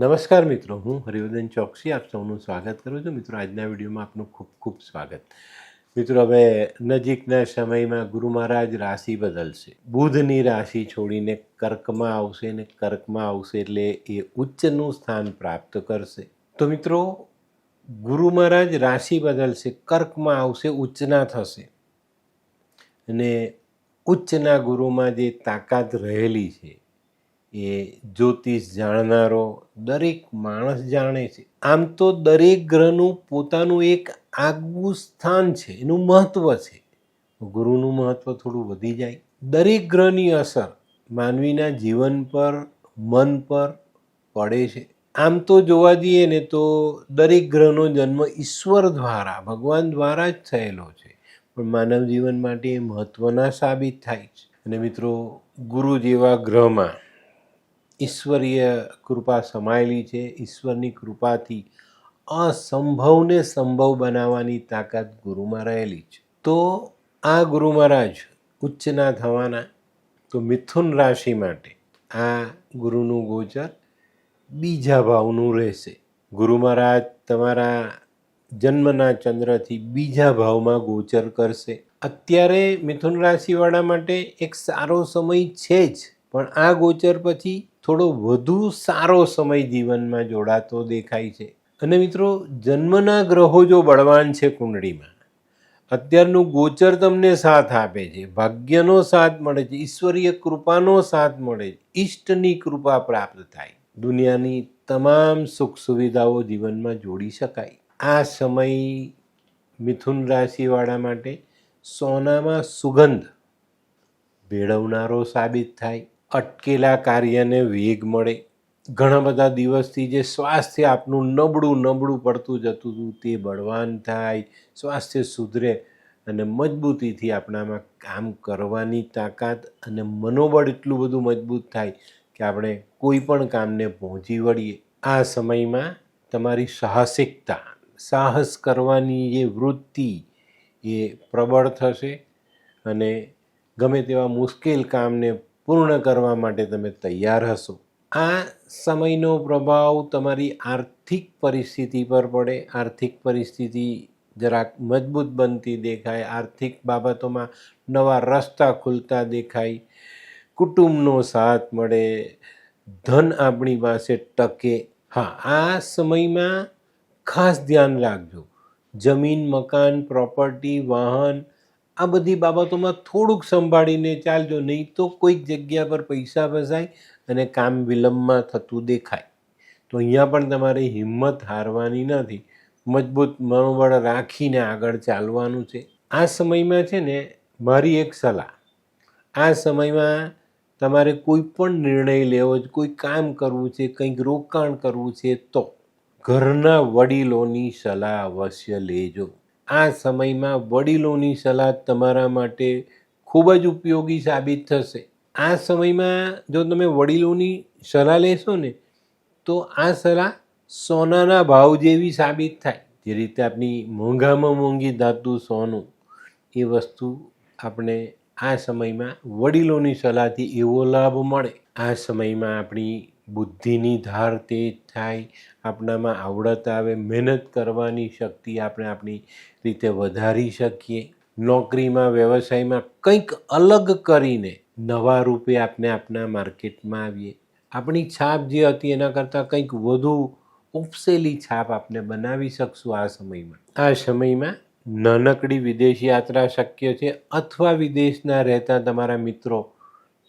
નમસ્કાર મિત્રો, હું હરિવર્ધન ચોકસી. આપ સૌનું સ્વાગત કરું છું. મિત્રો, આજના વિડીયોમાં આપનું ખૂબ ખૂબ સ્વાગત. મિત્રો, હવે નજીકના સમયમાં ગુરુ મહારાજ રાશિ બદલશે. બુધની રાશિ છોડીને કર્કમાં આવશે ને કર્કમાં આવશે એટલે એ ઉચ્ચનું સ્થાન પ્રાપ્ત કરશે. તો મિત્રો, ગુરુ મહારાજ રાશિ બદલશે, કર્કમાં આવશે, ઉચ્ચના થશે. અને ઉચ્ચના ગુરુમાં જે તાકાત રહેલી છે એ જ્યોતિષ જાણનારો દરેક માણસ જાણે છે. આમ તો દરેક ગ્રહનું પોતાનું એક આગવું સ્થાન છે, એનું મહત્ત્વ છે. ગુરુનું મહત્ત્વ થોડું વધી જાય. દરેક ગ્રહની અસર માનવીના જીવન પર, મન પર પડે છે. આમ તો જોવા જઈએ ને તો દરેક ગ્રહનો જન્મ ઈશ્વર દ્વારા, ભગવાન દ્વારા જ થયેલો છે. પણ માનવ જીવન માટે મહત્ત્વના સાબિત થાય છે. અને મિત્રો, ગુરુ જેવા ગ્રહમાં ઈશ્વરીય કૃપા સમાયેલી છે. ઈશ્વરની કૃપાથી અસંભવને સંભવ બનાવવાની તાકાત ગુરુમાં રહેલી છે. તો આ ગુરુ મહારાજ ઉચ્ચના થવાના, તો મિથુન રાશિ માટે આ ગુરુનું ગોચર બીજા ભાવનું રહેશે. ગુરુ મહારાજ તમારા જન્મના ચંદ્રથી બીજા ભાવમાં ગોચર કરશે. અત્યારે મિથુન રાશિવાળા માટે એક સારો સમય છે જ, પણ આ ગોચર પછી થોડો વધુ સારો સમય જીવનમાં જોડાતો દેખાય છે. અને મિત્રો, જન્મના ગ્રહો જો બળવાન છે કુંડળીમાં, અત્યારનું ગોચર તમને સાથ આપે છે. ભાગ્યનો સાથ મળે છે, ઈશ્વરીય કૃપાનો સાથ મળે છે, ઈષ્ટની કૃપા પ્રાપ્ત થાય. દુનિયાની તમામ સુખ સુવિધાઓ જીવનમાં જોડી શકાય. આ સમય મિથુન રાશિવાળા માટે સોનામાં સુગંધ ભેળવનારો સાબિત થાય. અટકેલા કાર્યને વેગ મળે. ઘણા બધા દિવસથી જે સ્વાસ્થ્ય આપનું નબળું નબળું પડતું જતું હતું તે બળવાન થાય, સ્વાસ્થ્ય સુધરે અને મજબૂતીથી આપણામાં કામ કરવાની તાકાત અને મનોબળ એટલું બધું મજબૂત થાય કે આપણે કોઈ પણ કામને પહોંચી વળીએ. આ સમયમાં તમારી સાહસિકતા, સાહસ કરવાની જે વૃત્તિ એ પ્રબળ થશે અને ગમે તેવા મુશ્કેલ કામને પૂર્ણ કરવા માટે તમે તૈયાર હશો. આ સમયનો પ્રભાવ તમારી આર્થિક પરિસ્થિતિ પર પડે. આર્થિક પરિસ્થિતિ જરાક મજબૂત બનતી દેખાય. આર્થિક બાબતોમાં નવા રસ્તા ખુલતા દેખાય. કુટુંબનો સાથ મળે. ધન આપણી પાસે ટકે. હા, આ સમયમાં ખાસ ધ્યાન રાખજો. જમીન, મકાન, પ્રોપર્ટી, વાહન આ બધી બાબતોમાં થોડુંક સંભાળીને ચાલજો. નહીં તો કોઈક જગ્યા પર પૈસા ફસાય અને કામ વિલંબમાં થતું દેખાય. તો અહીંયા પણ તમારે હિંમત હારવાની નથી. મજબૂત મનોબળ રાખીને આગળ ચાલવાનું છે. આ સમયમાં છે ને, મારી એક સલાહ. આ સમયમાં તમારે કોઈ પણ નિર્ણય લેવો છે, કોઈ કામ કરવું છે, કંઈક રોકાણ કરવું છે તો ઘરના વડીલોની સલાહ અવશ્ય લેજો. આ સમયમાં વડીલોની સલાહ તમારા માટે ખૂબ જ ઉપયોગી સાબિત થશે. આ સમયમાં જો તમે વડીલોની સલાહ લેશો ને, તો આ સલાહ સોનાના ભાવ જેવી સાબિત થાય. જે રીતે આપણી મોંઘામાં મોંઘી ધાતુ સોનું, એ વસ્તુ આપણે આ સમયમાં વડીલોની સલાહથી એવો લાભ મળે. આ સમયમાં આપણી બુદ્ધિની ધાર તેજ થાય, આપણામાં આવડત આવે, મહેનત કરવાની શક્તિ આપણે આપણી રીતે વધારી શકીએ. નોકરીમાં, વ્યવસાયમાં કંઈક અલગ કરીને નવા રૂપે આપણે આપણા માર્કેટમાં આવીએ. આપણી છાપ જે હતી એના કરતાં કંઈક વધુ ઉપસેલી છાપ આપણે બનાવી શકશું આ સમયમાં. આ સમયમાં નાનકડી વિદેશ યાત્રા શક્ય છે અથવા વિદેશના રહેતા તમારા મિત્રો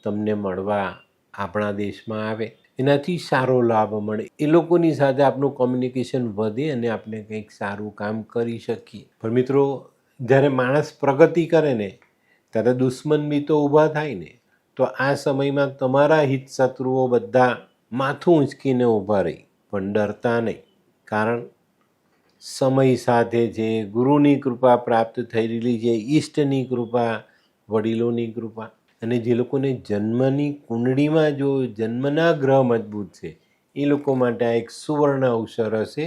તમને મળવા આપણા દેશમાં આવે. એનાથી સારો લાભ મળે. એ લોકોની સાથે આપણું કોમ્યુનિકેશન વધે અને આપણે કંઈક સારું કામ કરી શકીએ. પણ મિત્રો, જ્યારે માણસ પ્રગતિ કરે ને, ત્યારે દુશ્મન બી તો ઊભા થાય ને, તો આ સમયમાં તમારા હિત શત્રુઓ બધા માથું ઊંચકીને ઊભા રહી. પણ ડરતા નહીં. કારણ સમય સાથે જે ગુરુની કૃપા પ્રાપ્ત થઈ રહેલી છે ઈષ્ટની કૃપા, વડીલોની કૃપા અને જે લોકોને જન્મની કુંડળીમાં જો જન્મના ગ્રહ મજબૂત છે, એ લોકો માટે આ એક સુવર્ણ અવસર હશે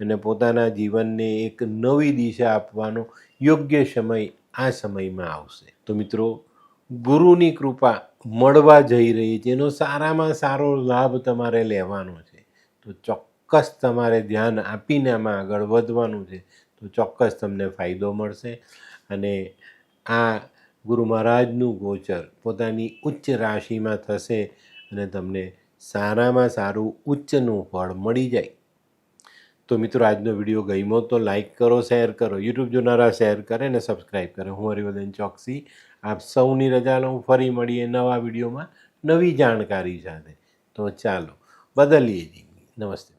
અને પોતાના જીવનને એક નવી દિશા આપવાનો યોગ્ય સમય આ સમયમાં આવશે. તો મિત્રો, ગુરુની કૃપા મળવા જઈ રહી છે. એનો સારામાં સારો લાભ તમારે લેવાનો છે. તો ચોક્કસ તમારે ધ્યાન આપીને આમાં આગળ વધવાનું છે. તો ચોક્કસ તમને ફાયદો મળશે અને આ ગુરુ મહારાજનું ગોચર પોતાની ઉચ્ચ રાશિમાં થશે અને તમને સારામાં સારું ઉચ્ચનું ફળ મળી જાય. તો મિત્રો, આજનો વીડિયો ગમ્યો તો લાઇક કરો, શેર કરો, યુટ્યુબ જોનારા શેર કરે ને સબસ્ક્રાઈબ કરે. હું હરિવર્ધન ચોકસી, આપ સૌની રજા લઉં. ફરી મળીએ નવા વિડીયોમાં નવી જાણકારી સાથે. તો ચાલો, બદલીએ જી નમસ્તે.